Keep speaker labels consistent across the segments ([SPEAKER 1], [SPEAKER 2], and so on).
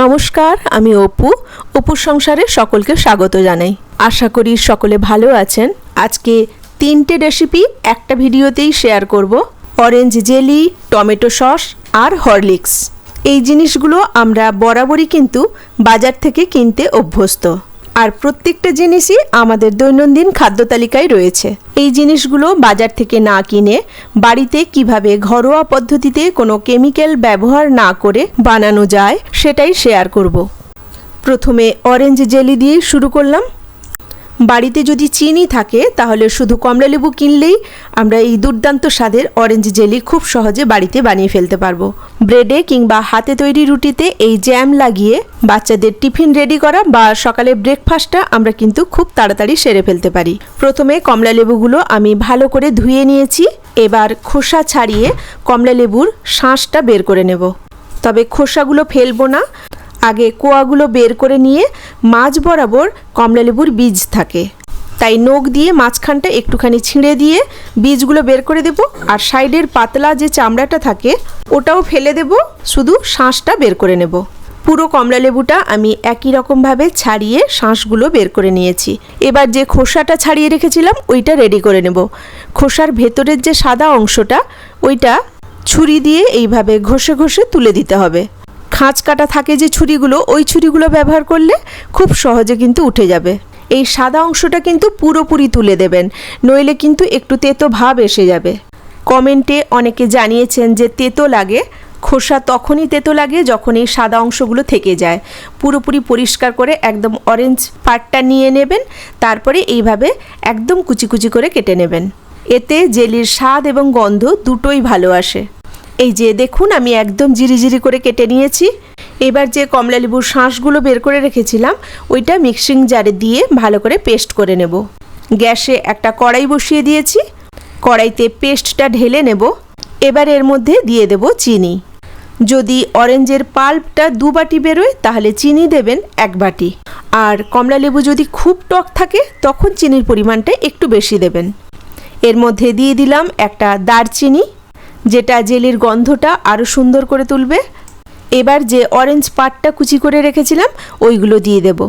[SPEAKER 1] নমস্কার, আমি অপু। অপুর সংসারে সকলকে স্বাগত জানাই। আশা করি সকলে ভালো আছেন। আজকে তিনটে রেসিপি একটা ভিডিওতেই শেয়ার করব। অরেঞ্জ জেলি টমেটো সস আর হরলিক্স এই জিনিসগুলো আমরা বরাবরই কিন্তু বাজার থেকে কিনতে অভ্যস্ত। আর প্রত্যেকটা জিনিসই আমাদের দৈনন্দিন খাদ্য তালিকায় রয়েছে। এই জিনিসগুলো বাজার থেকে না কিনে, বাড়িতে কীভাবে ঘরোয়া পদ্ধতিতে কোনো কেমিক্যাল ব্যবহার না করে বানানো যায়, সেটাই শেয়ার করব। প্রথমে অরেঞ্জ জেলি দিয়ে শুরু করলাম। বাড়িতে যদি চিনি থাকে, তাহলে শুধু কমলালেবু কিনলেই আমরা এই দুর্দান্ত স্বাদের অরেঞ্জ জেলি খুব সহজে বাড়িতে বানিয়ে ফেলতে পারব। ব্রেডে কিংবা হাতে তৈরি রুটিতে এই জ্যাম লাগিয়ে বাচ্চাদের টিফিন রেডি করা বা সকালে ব্রেকফাস্টটা আমরা কিন্তু খুব তাড়াতাড়ি সেরে ফেলতে পারি। প্রথমে কমলালেবুগুলো আমি ভালো করে ধুয়ে নিয়েছি, এবার খোসা ছাড়িয়ে কমলালেবুর শাঁসটা বের করে নেব। তবে খোসাগুলো ফেলব না আগে কোয়াগুলো বের করে নিয়ে মাছ বরাবর কমলালেবুর বীজ থাকে। তাই নখ দিয়ে মাঝখানটা একটুখানি ছিঁড়ে দিয়ে বীজগুলো বের করে দেব আর সাইডের পাতলা যে চামড়াটা থাকে, ওটাও ফেলে দেব, শুধু শাঁসটা বের করে নেব। পুরো কমলালেবুটা আমি একই রকমভাবে ছাড়িয়ে শাঁসগুলো বের করে নিয়েছি। এবার যে খোসাটা ছাড়িয়ে রেখেছিলাম, ওইটা রেডি করে নেব। খোসার ভেতরের যে সাদা অংশটা, ওইটা ছুরি দিয়ে এইভাবে ঘষে ঘষে তুলে দিতে হবে। খাঁচ কাটা থাকে যে ছুরিগুলো, ওই ছুরিগুলো ব্যবহার করলে খুব সহজে কিন্তু উঠে যাবে। এই সাদা অংশটা কিন্তু পুরোপুরি তুলে দেবেন, নইলে কিন্তু একটু তেতো ভাব এসে যাবে। কমেন্টে অনেকে জানিয়েছেন যে তেতো লাগে, খোসা তখনই তেতো লাগে যখন এই সাদা অংশগুলো থেকে যায়। পুরোপুরি পরিষ্কার করে একদম অরেঞ্জ পার্টটা নিয়ে নেবেন, তারপরে এইভাবে একদম কুচি কুচি করে কেটে নেবেন। এতে জেলির স্বাদ এবং গন্ধ দুটোই ভালো আসে। এই যে দেখুন, আমি একদম জিরিজিরি করে কেটে নিয়েছি। এবার যে কমলা লেবুর শাঁসগুলো বের করে রেখেছিলাম, ওইটা মিক্সিং জারে দিয়ে ভালো করে পেস্ট করে নেব। গ্যাসে একটা কড়াই বসিয়ে দিয়েছি। কড়াইতে পেস্টটা ঢেলে নেব। এবার এর মধ্যে দিয়ে দেব চিনি। যদি অরেঞ্জের পাল্পটা দু বাটি বেরোয়, তাহলে চিনি দেবেন এক বাটি। আর কমলা লেবু যদি খুব টক থাকে, তখন চিনির পরিমাণটা একটু বেশি দেবেন। এর মধ্যে দিয়ে দিলাম একটা দারচিনি। যেটা জেলির গন্ধটা আরও সুন্দর করে তুলবে। এবার যে অরেঞ্জ পাটটা কুচি করে রেখেছিলাম, ওইগুলো দিয়ে দেব।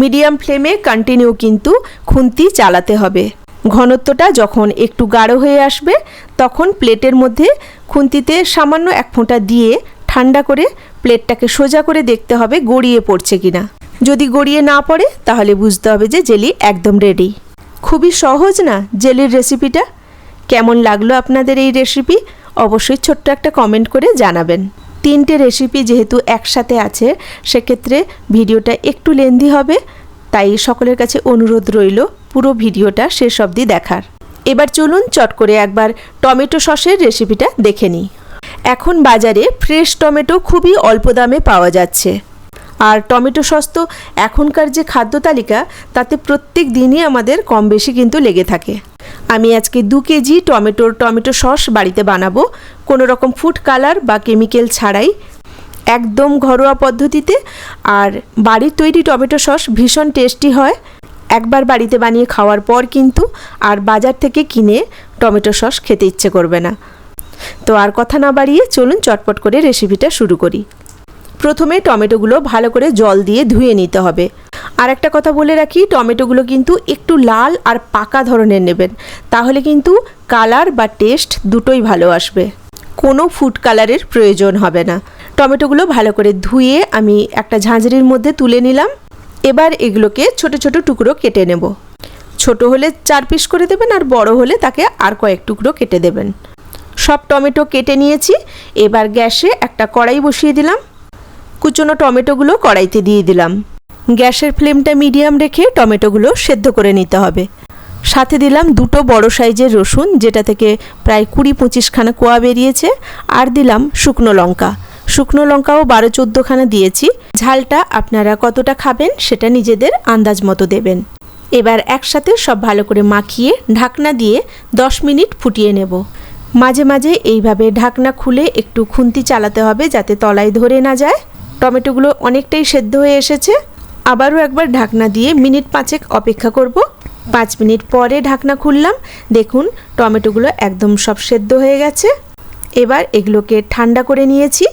[SPEAKER 1] মিডিয়াম ফ্লেমে কন্টিনিউ কিন্তু খুন্তি চালাতে হবে। ঘনত্বটা যখন একটু গাঢ় হয়ে আসবে, তখন প্লেটের মধ্যে খুন্তিতে সামান্য এক ফোঁটা দিয়ে ঠান্ডা করে প্লেটটাকে সোজা করে দেখতে হবে গড়িয়ে পড়ছে কিনা। যদি গড়িয়ে না পড়ে, তাহলে বুঝতে হবে যে জেলি একদম রেডি খুবই সহজ না জেলির রেসিপিটা কেমন লাগল আপনাদের এই রেসিপি অবশ্যই ছোট্ট একটা কমেন্ট করে জানাবেন। তিনটে রেসিপি যেহেতু একসাথে আছে, সেক্ষেত্রে ভিডিওটা একটু লেন্দি হবে, তাই সকলের কাছে অনুরোধ রইল পুরো ভিডিওটা শেষ অবধি দেখার। এবার চলুন চট করে একবার টমেটো সসের রেসিপিটা দেখে নিই। এখন বাজারে ফ্রেশ টমেটো খুবই অল্প দামে পাওয়া যাচ্ছে। আর টমেটো সস তো এখনকার যে খাদ্য তালিকা, তাতে প্রত্যেক দিনই আমাদের কম বেশি কিন্তু লেগে থাকে। আমি আজকে দু কেজি টমেটোর টমেটো সস বাড়িতে বানাবো। কোনো রকম ফুড কালার বা কেমিক্যাল ছাড়াই। একদম ঘরোয়া পদ্ধতিতে। আর বাড়ির তৈরি টমেটো সস ভীষণ টেস্টি হয়। একবার বাড়িতে বানিয়ে খাওয়ার পর কিন্তু আর বাজার থেকে কিনে টমেটো সস খেতে ইচ্ছে করবে না। তো আর কথা না বাড়িয়ে চলুন চটপট করে রেসিপিটা শুরু করি। প্রথমে টমেটোগুলো ভালো করে জল দিয়ে ধুয়ে নিতে হবে। আর একটা কথা বলে রাখি, টমেটোগুলো কিন্তু একটু লাল আর পাকা ধরনের নেবেন। তাহলে কিন্তু কালার বা টেস্ট দুটোই ভালো আসবে। কোনো ফুড কালারের প্রয়োজন হবে না। টমেটোগুলো ভালো করে ধুয়ে আমি একটা ঝাঁঝরির মধ্যে তুলে নিলাম। এবার এগুলোকে ছোট ছোট টুকরো কেটে নেব। ছোট হলে চার পিস করে দেবেন আর বড় হলে তাকে আর কয়েক টুকরো কেটে দেবেন। সব টমেটো কেটে নিয়েছি। এবার গ্যাসে একটা কড়াই বসিয়ে দিলাম। কুচনো টমেটোগুলো কড়াইতে দিয়ে দিলাম। গ্যাসের ফ্লেমটা মিডিয়াম রেখে টমেটোগুলো সেদ্ধ করে নিতে হবে। সাথে দিলাম দুটো বড় সাইজের রসুন, যেটা থেকে প্রায় কুড়ি পঁচিশখানা কোয়া বেরিয়েছে, আর দিলাম শুকনো লঙ্কা। শুকনো লঙ্কাও বারো চোদ্দোখানা দিয়েছি। ঝালটা আপনারা কতটা খাবেন সেটা নিজেদের আন্দাজ মতো দেবেন। এবার একসাথে সব ভালো করে মাখিয়ে ঢাকনা দিয়ে দশ মিনিট ফুটিয়ে নেব। মাঝে মাঝে এইভাবে ঢাকনা খুলে একটু খুন্তি চালাতে হবে যাতে তলায় ধরে না যায়। টমেটোগুলো অনেকটাই সেদ্ধ হয়ে এসেছে। আবারও একবার ঢাকনা দিয়ে মিনিট পাঁচেক অপেক্ষা করব। পাঁচ মিনিট পরে ঢাকনা খুললাম। দেখুন, টমেটোগুলো একদম সব সেদ্ধ হয়ে গেছে। এবার এগুলোকে ঠান্ডা করে নিয়েছি।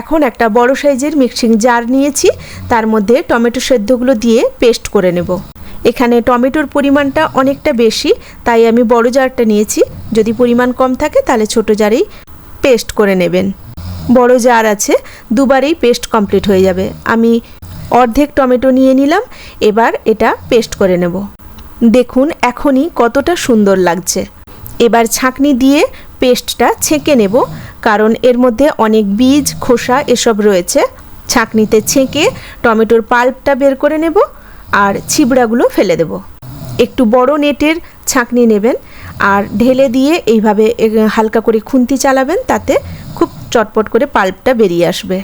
[SPEAKER 1] এখন একটা বড় সাইজের মিক্সিং জার নিয়েছি। তার মধ্যে টমেটো সেদ্ধগুলো দিয়ে পেস্ট করে নেব। এখানে টমেটোর পরিমাণটা অনেকটা বেশি, তাই আমি বড় জারটা নিয়েছি। যদি পরিমাণ কম থাকে, তাহলে ছোট জারেই পেস্ট করে নেবেন। বড় জার আছে, দুবারেই পেস্ট কমপ্লিট হয়ে যাবে। আমি অর্ধেক টমেটো নিয়ে নিলাম, এবার এটা পেস্ট করে নেব। দেখুন, এখনই কতটা সুন্দর লাগছে। এবার ছাঁকনি দিয়ে পেস্টটা ছেঁকে নেব, কারণ এর মধ্যে অনেক বীজ, খোসা এসব রয়েছে। ছাঁকনিতে ছেঁকে টমেটোর পাল্পটা বের করে নেব, আর ছিবড়াগুলো ফেলে দেব। একটু বড় নেটের ছাঁকনি নেবেন আর ঢেলে দিয়ে এইভাবে হালকা করে খুন্তি চালাবেন, তাতে খুব চটপট করে পাল্পটা বেরিয়ে আসবে।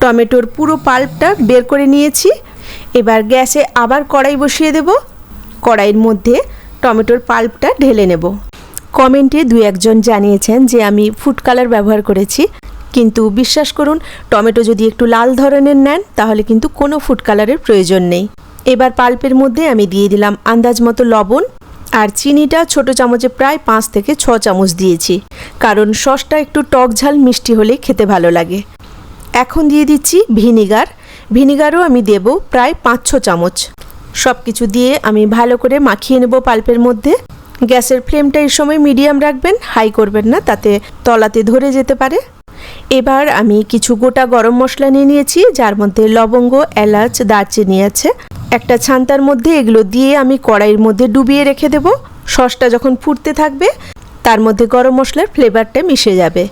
[SPEAKER 1] টমেটোর পুরো পাল্পটা বের করে নিয়েছি। এবার গ্যাসে আবার কড়াই বসিয়ে দেব। কড়াইয়ের মধ্যে টমেটোর পাল্পটা ঢেলে নেব। কমেন্টে দু একজন জানিয়েছেন যে, আমি ফুড কালার ব্যবহার করেছি, কিন্তু বিশ্বাস করুন, টমেটো যদি একটু লাল ধরনের নেন, তাহলে কিন্তু কোনো ফুড কালারের প্রয়োজন নেই। এবার পাল্পের মধ্যে আমি দিয়ে দিলাম আন্দাজ মতো লবণ আর চিনিটা ছোট চামচে প্রায় পাঁচ থেকে ছ চামচ দিয়েছি। কারণ সসটা একটু টক ঝাল, মিষ্টি হলেই খেতে ভালো লাগে। এখন দিয়ে দিচ্ছি ভিনিগার। ভিনিগারও আমি দেব প্রায় পাঁচ ছ চামচ। সব কিছু দিয়ে আমি ভালো করে মাখিয়ে নেব পাল্পের মধ্যে। গ্যাসের ফ্লেমটা এই সময় মিডিয়াম রাখবেন, হাই করবেন না, তাতে তলাতে ধরে যেতে পারে। এবার আমি কিছু গোটা গরম মশলা নিয়ে নিয়েছি, যার মধ্যে লবঙ্গ, এলাচ, দারচিনি আছে। একটা ছান্তার মধ্যে এগুলো দিয়ে আমি কড়াইয়ের মধ্যে ডুবিয়ে রেখে দেব। সসটা যখন ফুটতে থাকবে, তার মধ্যে গরম মশলার ফ্লেভারটা মিশে যাবে।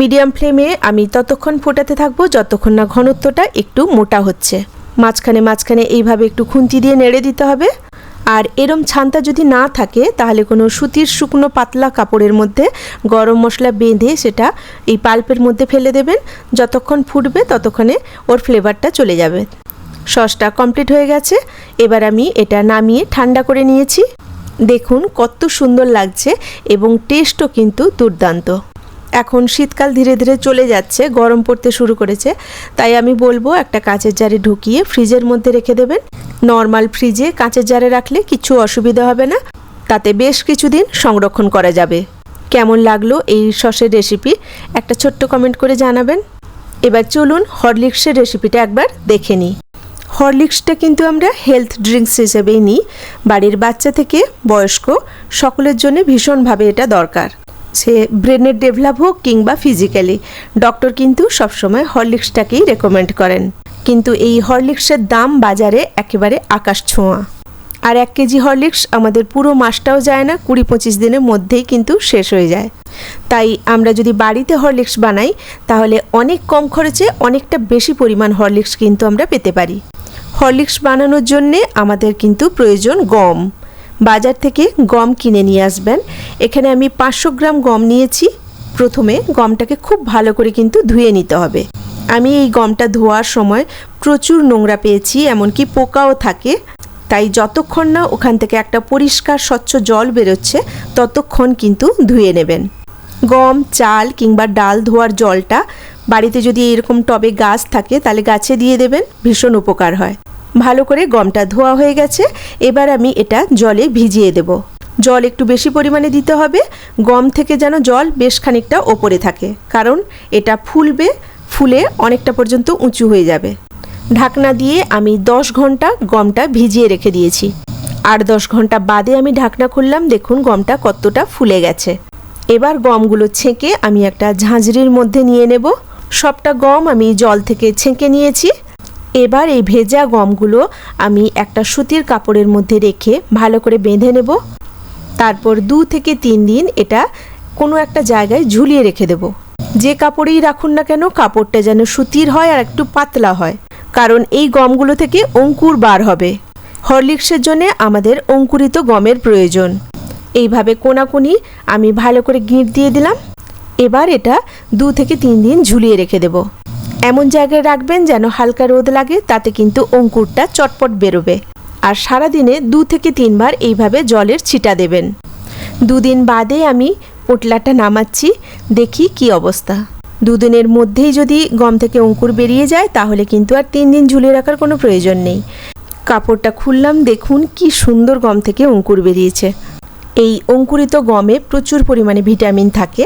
[SPEAKER 1] মিডিয়াম ফ্লেমে আমি ততক্ষণ ফোটাতে থাকব যতক্ষণ না ঘনত্বটা একটু মোটা হচ্ছে। মাঝখানে মাঝখানে এইভাবে একটু খুন্তি দিয়ে নেড়ে দিতে হবে। আর এরম ছান্তা যদি না থাকে, তাহলে কোনো সুতির শুকনো পাতলা কাপড়ের মধ্যে গরম মশলা বেঁধে সেটা এই পাল্পের মধ্যে ফেলে দেবেন। যতক্ষণ ফুটবে, ততক্ষণে ওর ফ্লেভারটা চলে যাবে। সসটা কমপ্লিট হয়ে গেছে। এবার আমি এটা নামিয়ে ঠান্ডা করে নিয়েছি। দেখুন কত সুন্দর লাগছে এবং টেস্টও কিন্তু দুর্দান্ত। এখন শীতকাল ধীরে ধীরে চলে যাচ্ছে, গরম পড়তে শুরু করেছে। তাই আমি বলব একটা কাঁচের জারে ঢুকিয়ে ফ্রিজের মধ্যে রেখে দেবেন। নর্মাল ফ্রিজে কাঁচের জারে রাখলে কিছু অসুবিধা হবে না। তাতে বেশ কিছুদিন সংরক্ষণ করা যাবে। কেমন লাগল এই সসের রেসিপি? একটা ছোট্ট কমেন্ট করে জানাবেন। এবার চলুন হরলিক্সের রেসিপিটা একবার দেখে নিই। হরলিক্সটা কিন্তু আমরা হেলথ ড্রিঙ্কস হিসেবেই নিই। বাড়ির বাচ্চা থেকে বয়স্ক সকলের জন্য ভীষণভাবে এটা দরকার। সে ব্রেনের ডেভেলপ হোক কিংবা ফিজিক্যালি ডক্টর কিন্তু সবসময় হরলিক্সটাকেই রেকমেন্ড করেন। কিন্তু এই হরলিক্সের দাম বাজারে একেবারে আকাশ ছোঁয়া। আর এক কেজি হরলিক্স আমাদের পুরো মাসটাও যায় না, কুড়ি পঁচিশ দিনের মধ্যেই কিন্তু শেষ হয়ে যায়। তাই আমরা যদি বাড়িতে হরলিক্স বানাই, তাহলে অনেক কম খরচে অনেকটা বেশি পরিমাণ হরলিক্স কিন্তু আমরা পেতে পারি। হরলিক্স বানানোর জন্যে আমাদের কিন্তু প্রয়োজন গম। বাজার থেকে গম কিনে নিয়ে আসবেন। এখানে আমি পাঁচশো গ্রাম গম নিয়েছি। প্রথমে গমটাকে খুব ভালো করে কিন্তু ধুয়ে নিতে হবে। আমি এই গমটা ধোয়ার সময় প্রচুর নোংরা পেয়েছি, এমনকি পোকাও থাকে। তাই যতক্ষণ না ওখান থেকে একটা পরিষ্কার, স্বচ্ছ জল বেরোচ্ছে, ততক্ষণ কিন্তু ধুয়ে নেবেন। গম, চাল কিংবা ডাল ধোয়ার জলটা বাড়িতে যদি এরকম টবে গাছ থাকে, তাহলে গাছে দিয়ে দেবেন, ভীষণ উপকার হয়। ভালো করে গমটা ধোয়া হয়ে গেছে, এবার আমি এটা জলে ভিজিয়ে দেব। জল একটু বেশি পরিমাণে দিতে হবে, গম থেকে যেন জল বেশ খানিকটা ওপরে থাকে, কারণ এটা ফুলবে, ফুলে অনেকটা পর্যন্ত উঁচু হয়ে যাবে। ঢাকনা দিয়ে আমি দশ ঘণ্টা গমটা ভিজিয়ে রেখে দিয়েছি। আর দশ ঘণ্টা বাদে আমি ঢাকনা খুললাম, দেখুন গমটা কতটা ফুলে গেছে। এবার গমগুলো ছেঁকে আমি একটা ঝাঁঝরির মধ্যে নিয়ে নেব। সবটা গম আমি জল থেকে ছেঁকে নিয়েছি। এবার এই ভেজা গমগুলো আমি একটা সুতির কাপড়ের মধ্যে রেখে ভালো করে বেঁধে নেব। তারপর দু থেকে তিন দিন এটা কোনো একটা জায়গায় ঝুলিয়ে রেখে দেব। যে কাপড়েই রাখুন না কেন, কাপড়টা যেন সুতির হয় আর একটু পাতলা হয়। কারণ এই গমগুলো থেকে অঙ্কুর বার হবে। হরলিক্সের জন্য আমাদের অঙ্কুরিত গমের প্রয়োজন। এইভাবে কোনাকুনি আমি ভালো করে গিঁট দিয়ে দিলাম। এবার এটা দু থেকে তিন দিন ঝুলিয়ে রেখে দেব। এমন জায়গায় রাখবেন যেন হালকা রোদ লাগে, তাতে কিন্তু অঙ্কুরটা চটপট বেরোবে। আর সারাদিনে দু থেকে তিনবার এইভাবে জলের ছিটা দেবেন। দুদিন বাদে আমি পোটলাটা নামাচ্ছি, দেখি কি অবস্থা। দুদিনের মধ্যেই যদি গম থেকে অঙ্কুর বেরিয়ে যায়, তাহলে কিন্তু আর তিন দিন ঝুলিয়ে রাখার কোনো প্রয়োজন নেই। কাপড়টা খুললাম, দেখুন কি সুন্দর গম থেকে অঙ্কুর বেরিয়েছে। এই অঙ্কুরিত গমে প্রচুর পরিমাণে ভিটামিন থাকে।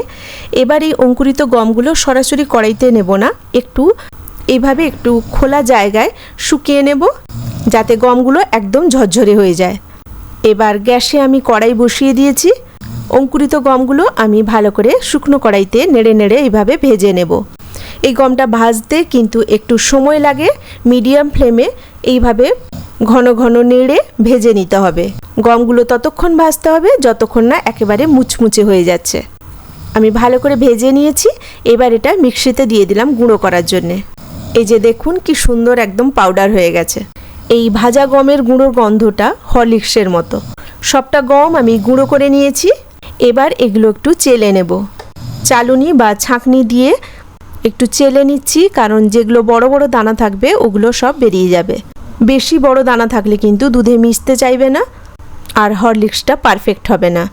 [SPEAKER 1] এবার এই অঙ্কুরিত গমগুলো সরাসরি কড়াইতে নেব না। একটু এইভাবে একটু খোলা জায়গায় শুকিয়ে নেব যাতে গমগুলো একদম ঝরঝরে হয়ে যায়। এবার গ্যাসে আমি কড়াই বসিয়ে দিয়েছি। অঙ্কুরিত গমগুলো আমি ভালো করে শুকনো কড়াইতে নেড়ে নেড়ে এইভাবে ভেজে নেব। এই গমটা ভাজতে কিন্তু একটু সময় লাগে। মিডিয়াম ফ্লেমে এইভাবে ঘন ঘন নেড়ে ভেজে নিতে হবে। গমগুলো ততক্ষণ ভাজতে হবে যতক্ষণ না একেবারে মুচমুচে হয়ে যাচ্ছে। আমি ভালো করে ভেজে নিয়েছি, এবার এটা মিক্সিতে দিয়ে দিলাম গুঁড়ো করার জন্যে। এই যে দেখুন কি সুন্দর একদম পাউডার হয়ে গেছে। এই ভাজা গমের গুঁড়োর গন্ধটা হরলিক্সের মতো। সবটা গম আমি গুঁড়ো করে নিয়েছি, এবার এগুলো একটু চেলে নেব। চালুনি বা ছাঁকনি দিয়ে একটু চেলে নিচ্ছি, কারণ যেগুলো বড় বড় দানা থাকবে, ওগুলো সব বেরিয়ে যাবে। বেশি বড় দানা থাকলে কিন্তু দুধে মিশতে চাইবে না, আর হরলিক্সটা পারফেক্ট হবে না।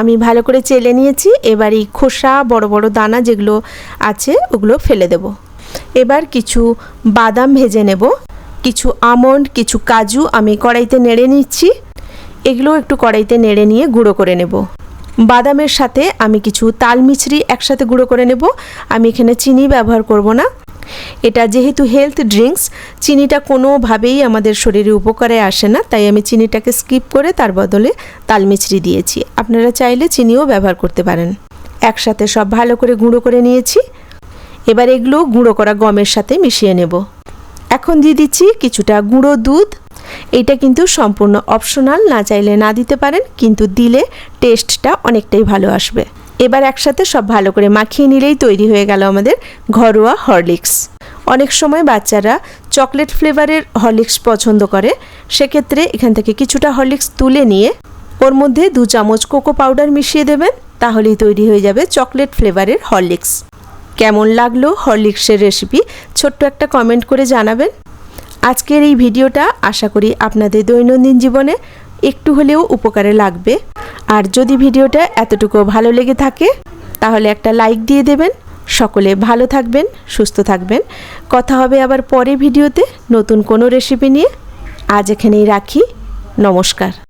[SPEAKER 1] আমি ভালো করে চেলে নিয়েছি, এবার এই খোসা, বড় বড় দানা যেগুলো আছে, ওগুলো ফেলে দেব। এবার কিছু বাদাম ভেজে নেব, কিছু আমন্ড, কিছু কাজু আমি কড়াইতে নেড়ে নিচ্ছি। এগুলো একটু কড়াইতে নেড়ে নিয়ে গুঁড়ো করে নেব। বাদামের সাথে আমি কিছু তাল মিছরি একসাথে গুঁড়ো করে নেব। আমি এখানে চিনি ব্যবহার করব না। এটা যেহেতু হেলথ ড্রিঙ্কস চিনিটা কোনোভাবেই আমাদের শরীরে উপকারে আসে না, তাই আমি চিনিটাকে স্কিপ করে তার বদলে তাল মিছরি দিয়েছি। আপনারা চাইলে চিনিও ব্যবহার করতে পারেন। একসাথে সব ভালো করে গুঁড়ো করে নিয়েছি। এবার এগুলো গুঁড়ো করা গমের সাথে মিশিয়ে নেব। এখন দিয়ে দিচ্ছি কিছুটা গুঁড়ো দুধ। এটা কিন্তু সম্পূর্ণ অপশনাল না চাইলে না দিতে পারেন, কিন্তু দিলে টেস্টটা অনেকটাই ভালো আসবে। এবার একসাথে সব ভালো করে মাখিয়ে নিলেই তৈরি হয়ে গেল আমাদের ঘরোয়া হরলিক্স। অনেক সময় বাচ্চারা চকলেট ফ্লেভারের হরলিক্স পছন্দ করে, সেক্ষেত্রে এখান থেকে কিছুটা হরলিক্স তুলে নিয়ে ওর মধ্যে দু চামচ কোকো পাউডার মিশিয়ে দেবেন, তাহলেই তৈরি হয়ে যাবে চকলেট ফ্লেভারের হরলিক্স। কেমন লাগল হরলিক্সের রেসিপি ছোট্ট একটা কমেন্ট করে জানাবেন। আজকের এই ভিডিওটা আশা করি আপনাদের দৈনন্দিন জীবনে একটু হলেও উপকারে লাগবে। আর যদি ভিডিওটা এতটুকু ভালো লেগে থাকে, তাহলে একটা লাইক দিয়ে দেবেন। সকলে ভালো থাকবেন, সুস্থ থাকবেন। কথা হবে আবার পরে ভিডিওতে নতুন কোনো রেসিপি নিয়ে। আজ এখানেই রাখি। নমস্কার।